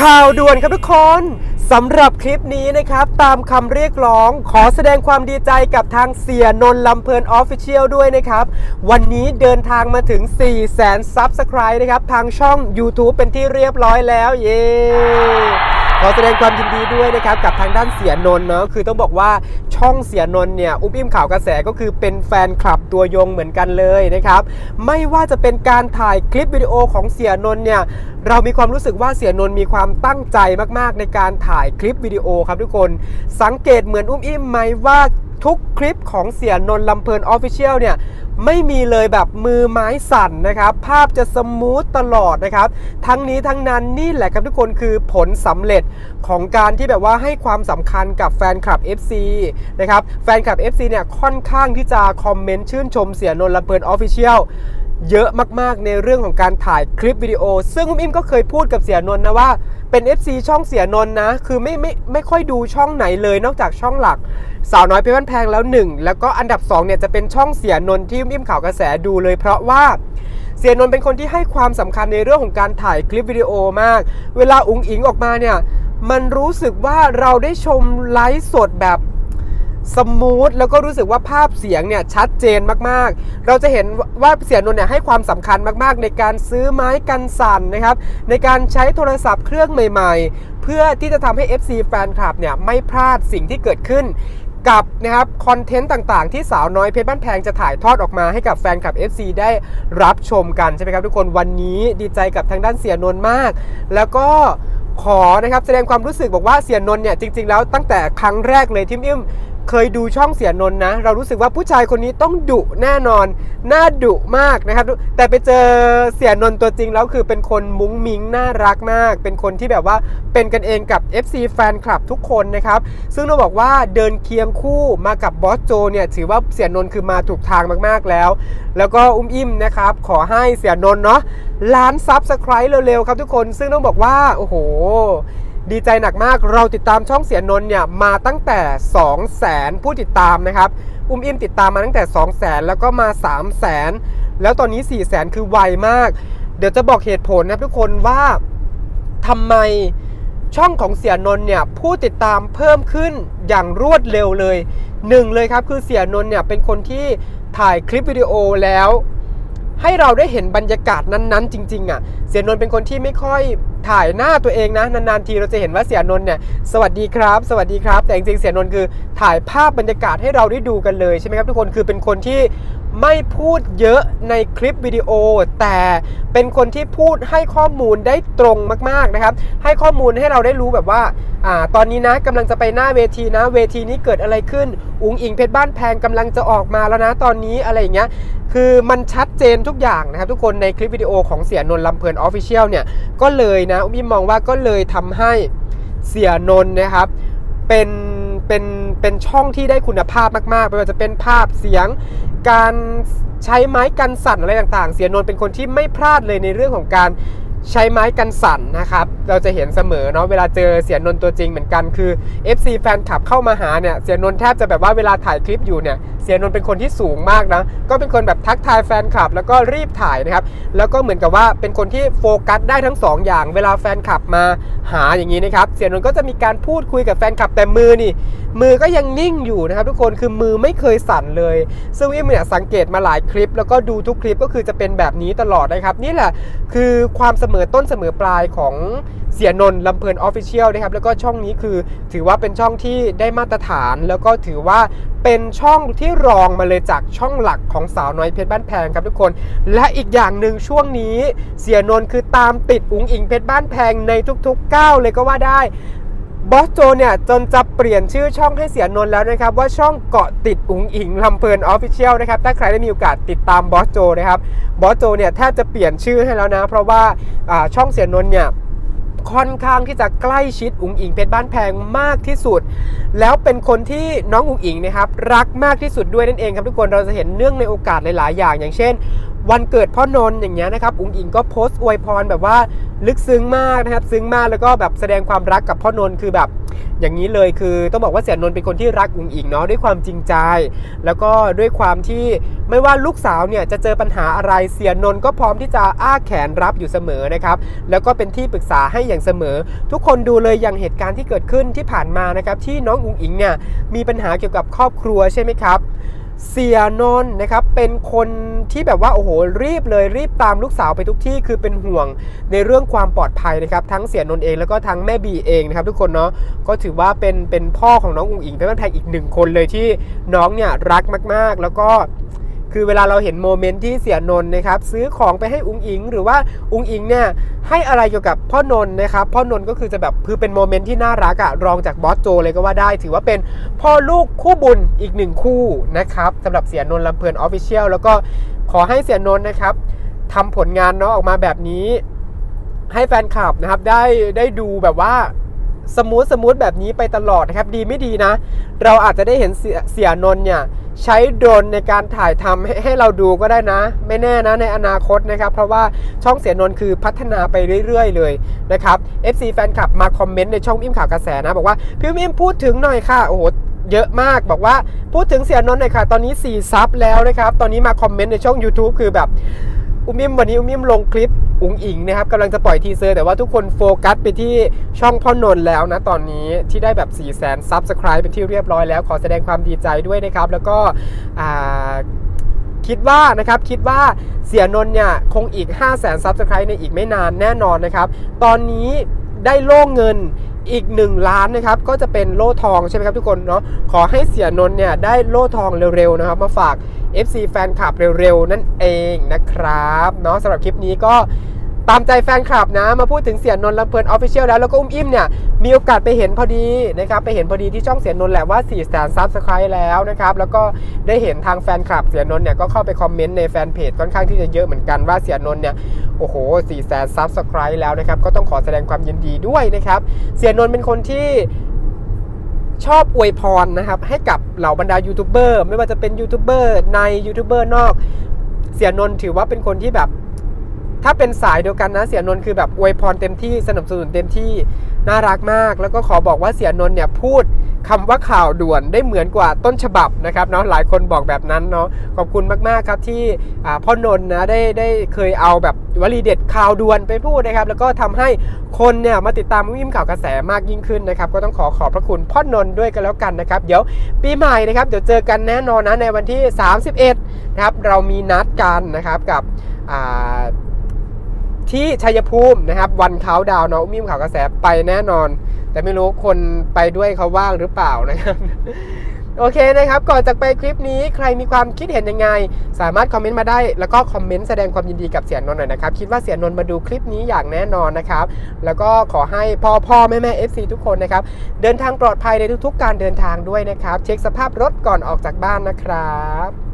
ข่าวด่วนครับทุกคนสำหรับคลิปนี้นะครับ ตามคำเรียกร้องขอแสดงความดีใจกับทางเสียนนลำเพลินออฟฟิเชียลด้วยนะครับ วันนี้เดินทางมาถึง 4 0 0 0 0 0ซับสไครต์นะครับ ทางช่อง YouTube เป็นที่เรียบร้อยแล้ว เย้ ขอแสดงความยินดีด้วยนะครับกับทางด้านเสียนนท์เนาะคือต้องบอกว่าช่องเสียนนท์เนี่ยอุ้มอิ่มข่าวกระแสก็คือเป็นแฟนคลับตัวยงเหมือนกันเลยนะครับไม่ว่าจะเป็นการถ่ายคลิปวิดีโอของเสียนนท์เนี่ยเรามีความรู้สึกว่าเสียนนท์มีความตั้งใจมากๆ ในการถ่ายคลิปวิดีโอครับทุกคน สังเกตเหมือนอุ้มอิ่มไหมว่า ทุกคลิปของเสียนนลำเพลินออฟฟิเชียลเนี่ยไม่มีเลยแบบมือไม้สั่นนะครับ ภาพจะสมูทตลอดนะครับ ทั้งนี้ทั้งนั้นนี่แหละครับทุกคนคือผลสำเร็จของการที่แบบว่าให้ความสำคัญกับแฟนคลับ FC นะครับ แฟนคลับ FC เนี่ยค่อนข้างที่จะคอมเมนต์ชื่นชมเสียนนลำเพลินออฟฟิเชียล เยอะมากๆในเรื่องของการถ่ายคลิปวิดีโอ ซึ่งอุ้มอิมก็เคยพูดกับเสียนนท์นะว่าเป็น FC ช่องเสียนนท์นะ คือไม่ไม่ไม่ค่อยดูช่องไหนเลยนอกจากช่องหลัก สาวน้อยเพชรบ้านแพงแล้วหนึ่งแล้วก็อันดับ2เนี่ยจะเป็นช่องเสียนนท์ที่อุ้มอิมข่าวกระแสดูเลย เพราะว่าเสียนนท์เป็นคนที่ให้ความสำคัญในเรื่องของการถ่ายคลิปวิดีโอมาก เวลาอุ๋งอิงออกมาเนี่ยมันรู้สึกว่าเราได้ชมไลฟ์สดแบบ สมูทแล้วก็รู้สึกว่าภาพเสียงเนี่ยชัดเจนมากๆ เราจะเห็นว่าเสียนนเนี่ยให้ความสำคัญมากๆ ในการซื้อไม้กันสั่นนะครับ ในการใช้โทรศัพท์เครื่องใหม่ๆ เพื่อที่จะทำให้ FC แฟนคลับเนี่ยไม่พลาดสิ่งที่เกิดขึ้นกับนะครับคอนเทนต์ต่างๆ ที่สาวน้อยเพชรบ้านแพงจะถ่ายทอดออกมาให้กับแฟนคลับ FC ได้รับชมกันใช่ไหมครับทุกคนวันนี้ดีใจกับทางด้านเสียนนท์มาก แล้วก็ขอนะครับแสดงความรู้สึกบอกว่าเสียนนท์เนี่ยจริงๆแล้วตั้งแต่ครั้งแรกเลยที่อิ่ม เคยดูช่องเสียนนนะ เรารู้สึกว่าผู้ชายคนนี้ต้องดุแน่นอน น่าดุมากนะครับ แต่ไปเจอเสียนนตัวจริงแล้วคือเป็นคนมุ้งมิ้งน่ารักมาก เป็นคนที่แบบว่าเป็นกันเองกับ FC แฟนคลับทุกคนนะครับ ซึ่งต้องบอกว่าเดินเคียงคู่มากับบอสโจเนี่ยถือว่าเสียนนคือมาถูกทางมากๆแล้ว แล้วก็อุ้มอิ่มนะครับขอให้เสียนนเนาะล้านซับสไครต์เร็วๆครับทุกคน ซึ่งต้องบอกว่าโอ้โห ดีใจหนักมากเราติดตามช่องเสียนนท์เนี่ยมาตั้งแต่ 2 0 0แสนผู้ติดตามนะครับ อุ้มอิ่มติดตามมาตั้งแต่ 2 0 0แสนแล้วก็มา 3 0 0แสนแล้วตอนนี้ 4 0 0แสนคือไวมาก เดี๋ยวจะบอกเหตุผลนะทุกคนว่าทำไมช่องของเสียนนท์เนี่ยผู้ติดตามเพิ่มขึ้นอย่างรวดเร็วเลยหนึ่งเลยครับคือเสียนนท์เนี่ยเป็นคนที่ถ่ายคลิปวิดีโอแล้ว ให้เราได้เห็นบรรยากาศนั้นๆ จริงๆอะเสียนนท์เป็นคนที่ไม่ค่อยถ่ายหน้าตัวเองนะนานๆทีเราจะเห็นว่าเสียนนท์เนี่ยสวัสดีครับ สวัสดีครับ แต่จริงๆเสียนนท์คือถ่ายภาพบรรยากาศให้เราได้ดูกันเลยใช่ไหมครับทุกคนคือเป็นคนที่ ไม่พูดเยอะในคลิปวิดีโอ แต่เป็นคนที่พูดให้ข้อมูลได้ตรงมากๆนะครับ ให้ข้อมูลให้เราได้รู้แบบว่าอ่า ตอนนี้นะกำลังจะไปหน้าเวทีนะ เวทีนี้เกิดอะไรขึ้น อุ๋งอิงเพชรบ้านแพงกำลังจะออกมาแล้วนะตอนนี้อะไรอย่างเงี้ยคือมันชัดเจนทุกอย่างนะครับ ทุกคนในคลิปวิดีโอของเสียนนท์ลำเพลินออฟฟิเชียลเนี่ยก็เลยนะอุ้มมองว่าก็เลยทำให้เสียนนท์นะครับเป็นเป็น เป็นช่องที่ได้คุณภาพมากๆไม่ว่าจะเป็นภาพเสียง การใช้ไม้กันสั่นอะไรต่างๆ เสียนนท์เป็นคนที่ไม่พลาดเลยในเรื่องของการใช้ไม้กันสั่นนะครับ เราจะเห็นเสมอเนาะเวลาเจอเสียนนท์ตัวจริงเหมือนกันคือ FC แฟนคลับเข้ามาหาเนี่ยเสียนนท์แทบจะแบบว่าเวลาถ่ายคลิปอยู่เนี่ยเสียนนท์เป็นคนที่สูงมากนะ ก็เป็นคนแบบทักทายแฟนคลับ แล้วก็รีบถ่ายนะครับ แล้วก็เหมือนกับว่าเป็นคนที่โฟกัสได้ทั้งสองอย่าง เวลาแฟนคลับมาหาอย่างนี้นะครับ เสียนนท์ก็จะมีการพูดคุยกับแฟนคลับแต่มือนี่ มือก็ยังนิ่งอยู่นะครับ ทุกคน คือมือไม่เคยสั่นเลย ซึ่งอิมเนี่ยสังเกตมาหลายคลิป แล้วก็ดูทุกคลิปก็คือจะเป็นแบบนี้ตลอดนะครับ นี่แหละคือความเสมอต้นเสมอปลายของเสียนนท์ลำเพลินออฟฟิเชียลนะครับ แล้วก็ช่องนี้คือถือว่าเป็นช่องที่ได้มาตรฐาน แล้วก็ถือว่า เป็นช่องที่รองมาเลยจากช่องหลักของสาวน้อยเพชรบ้านแพงครับทุกคน และอีกอย่างหนึ่งช่วงนี้เสียนนท์คือตามติดอุ๋งอิงเพชรบ้านแพงในทุกๆก้าวเลยก็ว่าได้บอสโจเนี่ยจนจะเปลี่ยนชื่อช่องให้เสียนนท์แล้วนะครับ ว่าช่องเกาะติดอุ๋งอิงลำเพลินออฟฟิเชียลนะครับ ถ้าใครได้มีโอกาสติดตามบอสโจนะครับบอสโจเนี่ยแทบจะเปลี่ยนชื่อให้แล้วนะ เพราะว่าอ่าช่องเสียนนท์เนี่ย ค่อนข้างที่จะใกล้ชิดอุ๋งอิงเพชรบ้านแพงมากที่สุด แล้วเป็นคนที่น้องอุ๋งอิงนะครับรักมากที่สุดด้วยนั่นเองครับทุกคนเราจะเห็นเนื่องในโอกาสหลายๆอย่าง อย่างเช่น วันเกิดพ่อนนท์อย่างเงี้ยนะครับ อุ๋งอิงก็โพสต์อวยพรแบบว่าลึกซึ้งมากนะครับ ซึ้งมากแล้วก็แบบแสดงความรักกับพ่อนนท์คือแบบ อย่างนี้เลยคือต้องบอกว่าเสียนนท์เป็นคนที่รักอุ๋งอิงเนาะด้วยความจริงใจ แล้วก็ด้วยความที่ไม่ว่าลูกสาวเนี่ยจะเจอปัญหาอะไรเสียนนท์ก็พร้อมที่จะอ้าแขนรับอยู่เสมอนะครับ แล้วก็เป็นที่ปรึกษาให้อย่างเสมอ ทุกคนดูเลยอย่างเหตุการณ์ที่เกิดขึ้นที่ผ่านมานะครับที่น้องอุ๋งอิงเนี่ยมีปัญหาเกี่ยวกับครอบครัวใช่ไหมครับ เสียนนท์นะครับเป็นคนที่แบบว่าโอ้โหรีบเลยรีบตามลูกสาวไปทุกที่คือเป็นห่วงในเรื่องความปลอดภัยนะครับทั้งเสียนนท์เองแล้วก็ทั้งแม่บีเองนะครับทุกคนเนาะก็ถือว่าเป็นเป็นพ่อของน้องอุ๋งอิงเป็นแม่แพงอีกหนึ่งคนเลยที่น้องเนี่ยรักมาก ๆ แล้วก็ คือเวลาเราเห็นโมเมนต์ที่เสียนนท์นะครับซื้อของไปให้อุงอิง หรือว่าอุงอิงเนี่ยให้อะไรเกี่ยวกับพ่อนนท์นะครับพ่อนนท์ก็คือจะแบบคือเป็นโมเมนต์ที่น่ารักอะรองจากบอสโจเลยก็ว่าได้ ถือว่าเป็นพ่อลูกคู่บุญอีกหนึ่งคู่นะครับสำหรับเสียนนท์ลำเพลินออฟฟิเชียลแล้วก็ขอให้เสียนนท์นะครับทำผลงานเนาะออกมาแบบนี้ ให้แฟนคลับนะครับได้ได้ดูแบบว่า สมูทสมูทแบบนี้ไปตลอดนะครับ ดีไม่ดีนะ เราอาจจะได้เห็นเสียเสียนนท์เนี่ยใช้โดรนในการถ่ายทำให้ให้เราดูก็ได้นะ ไม่แน่นะในอนาคตนะครับ เพราะว่าช่องเสียนนท์คือพัฒนาไปเรื่อย ๆ เลยนะครับ FC แฟนคลับมาคอมเมนต์ในช่องอิ่มข่าวกระแสนะ บอกว่าพี่อิ่มพูดถึงหน่อยค่ะโอ้โหเยอะมากบอกว่าพูดถึงเสียนนท์หน่อยค่ะ ตอนนี้4ซับแล้วนะครับ ตอนนี้มาคอมเมนต์ในช่อง YouTube คือแบบ อุ้มอิมวันนี้อุ้มอิมลงคลิปอุ๋งอิงนะครับกำลังจะปล่อยทีเซอร์แต่ว่าทุกคนโฟกัสไปที่ช่องพ่อนนท์แล้วนะตอนนี้ที่ได้แบบ4 0 0 0 0ซับสไคร b e เป็นที่เรียบร้อยแล้ว ขอแสดงความดีใจด้วยนะครับ แล้วก็คิดว่านะครับคิดว่าเสียนนท์เนี่ยคงอีก 5 0 0 0 0 0ซับสไคร์ในอีกไม่นานแน่นอนนะครับ ตอนนี้ได้โล่งเงิน อีก 1 ล้านนะครับก็จะเป็นโล่ทองใช่ไหมครับทุกคนเนาะขอให้เสียนนท์เนี่ยได้โล่ทองเร็วๆนะครับมาฝาก FC แฟนคลับเร็วๆนั่นเองนะครับเนาะสำหรับคลิปนี้ก็ ตามใจแฟนคลับนะ มาพูดถึงเสียนนท์ลำเพลินออฟฟิเชียลแล้ว แล้วก็อุ้มอิ่มเนี่ย มีโอกาสไปเห็นพอดีนะครับ ไปเห็นพอดีที่ช่องเสียนนท์แหละว่า4 0 0 0 0 0ซับสไครต์แล้วนะครับ แล้วก็ได้เห็นทางแฟนคลับเสียนนท์เนี่ย ก็เข้าไปคอมเมนต์ในแฟนเพจค่อนข้างที่จะเยอะเหมือนกันว่าเสียนนท์เนี่ย โอ้โห4 0 0 0 0 0ซับสไครต์แล้วนะครับ ก็ต้องขอแสดงความยินดีด้วยนะครับ เสียนนท์เป็นคนที่ชอบอวยพรนะครับให้กับเหล่าบรรดายูทูบเบอร์ไม่ว่าจะเป็นยูทูบเบอร์ในยูทูบเบอร์นอก เสียนนท์ถือว่าเป็นคนที่แบบ ถ้าเป็นสายเดียวกันนะเสียนนท์คือแบบอวยพรเต็มที่สนับสนุนเต็มที่น่ารักมาก แล้วก็ขอบอกว่าเสียนนท์เนี่ยพูดคำว่าข่าวด่วนได้เหมือนกว่าต้นฉบับนะครับเนาะหลายคนบอกแบบนั้นเนาะขอบคุณมากๆครับที่พ่อนนท์นะได้ได้เคยเอาแบบวลีเด็ดข่าวด่วนไปพูดนะครับ แล้วก็ทำให้คนเนี่ยมาติดตามวิ่มข่าวกระแสมากยิ่งขึ้นนะครับ ก็ต้องขอขอบพระคุณพ่อนนท์ด้วยกันแล้วกันนะครับ เดี๋ยวปีใหม่นะครับเดี๋ยวเจอกันแน่นอนนะในวันที่ 31นะครับเรามีนัดกันนะครับกับอ่า ที่ชัยภูมินะครับ วันเขาดาวน์เนาะมิมข่าวกระแสไปแน่นอน แต่ไม่รู้คนไปด้วยเขาว่างหรือเปล่านะครับ โอเคนะครับ ก่อนจากไปคลิปนี้ใครมีความคิดเห็นยังไง สามารถคอมเมนต์มาได้ แล้วก็คอมเมนต์แสดงความยินดีกับเสียนนท์หน่อยนะครับ คิดว่าเสียนนท์มาดูคลิปนี้อย่างแน่นอนนะครับ แล้วก็ขอให้พ่อพ่อแม่แม่ FC ทุกคนนะครับ เดินทางปลอดภัยในทุกๆ การเดินทางด้วยนะครับ เช็คสภาพรถก่อนออกจากบ้านนะครับ